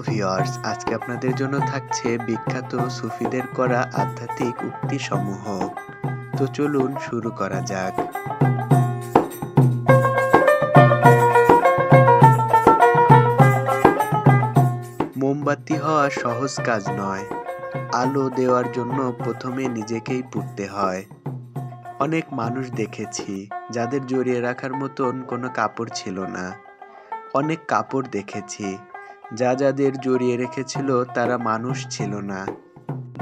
Viewers আজকে আপনাদের জন্য থাকছে বিখ্যাত সুফিদের করা আধ্যাত্মিক উক্তি সমূহ তো চলুন শুরু করা যাক। মোমবাতি হওয়া সহজ কাজ নয়। আলো দেওয়ার জন্য প্রথমে নিজেকেই পুড়তে হয়। অনেক মানুষ দেখেছি, যাদের জড়িয়ে রাখার মতন কোনো কাপড় ছিল না। অনেক কাপড় দেখেছি যা যাদের জড়িয়ে রেখেছিল তারা মানুষ ছিল না।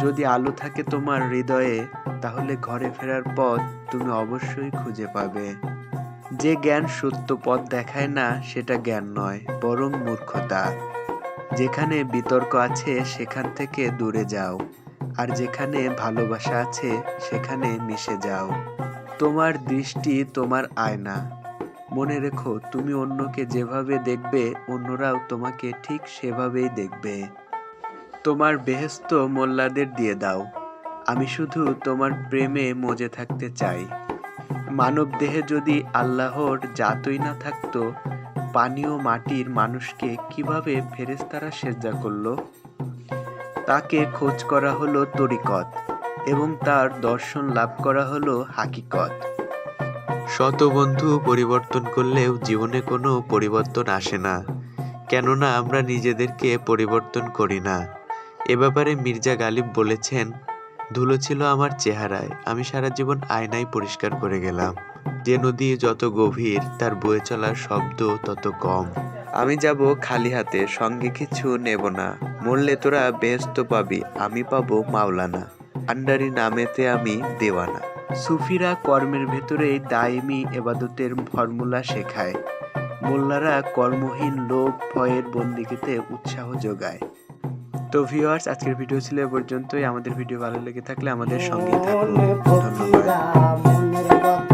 যদি আলো থাকে তোমার হৃদয়ে, তাহলে ঘরে ফেরার পথ তুমি অবশ্যই খুঁজে পাবে। যে জ্ঞান সত্য পথ দেখায় না, সেটা জ্ঞান নয়, বরং মূর্খতা। যেখানে বিতর্ক আছে, সেখান থেকে দূরে যাও। আর যেখানে ভালোবাসা আছে, সেখানে মিশে যাও। তোমার দৃষ্টি তোমার আয়না। মনে রেখো, তুমি অন্যকে যেভাবে দেখবে, অন্যরাও তোমাকে ঠিক সেভাবেই দেখবে। তোমার বেহেস্ত মোল্লাদের দিয়ে দাও। আমি শুধু তোমার প্রেমে মজে থাকতে চাই। মানব দেহে যদি আল্লাহর জাতই না থাকতো পানীয় মাটির মানুষকে কীভাবে ফেরেস্তারা সেজদা করল? তাকে খোঁজ করা হলো তরিকত এবং তার দর্শন লাভ করা হলো হাকিকত। শত বন্ধু পরিবর্তন করলেও জীবনে কোনো পরিবর্তন আসে না। কেননা আমরা নিজেদেরকে পরিবর্তন করি না। এ ব্যাপারে মির্জা গালিব বলেছেন, ধুলো ছিল আমার চেহারায়। আমি সারা জীবন আয়নাই পরিষ্কার করে গেলাম। যে নদী যত গভীর, তার বয়ে চলার শব্দ তত কম। আমি যাব খালি হাতে, সঙ্গে কিছু নেব না। মরলে তোরা বেহস্ত পাবি, আমি পাবো মাওলানা। আন্ডারি নামেতে আমি দেওয়ানা। সুফিরা কর্মের ভেতরেই দায়মি এবাদতের ফর্মুলা শেখায়। মোল্লারা কর্মহীন লোভ ভয়ের বন্দিকেতে উৎসাহ যোগায়। তো ভিউয়ার্স আজকের ভিডিও ছিল এ পর্যন্তই। আমাদের ভিডিও ভালো লেগে থাকলে আমাদের সঙ্গে থাকুন। ধন্যবাদ।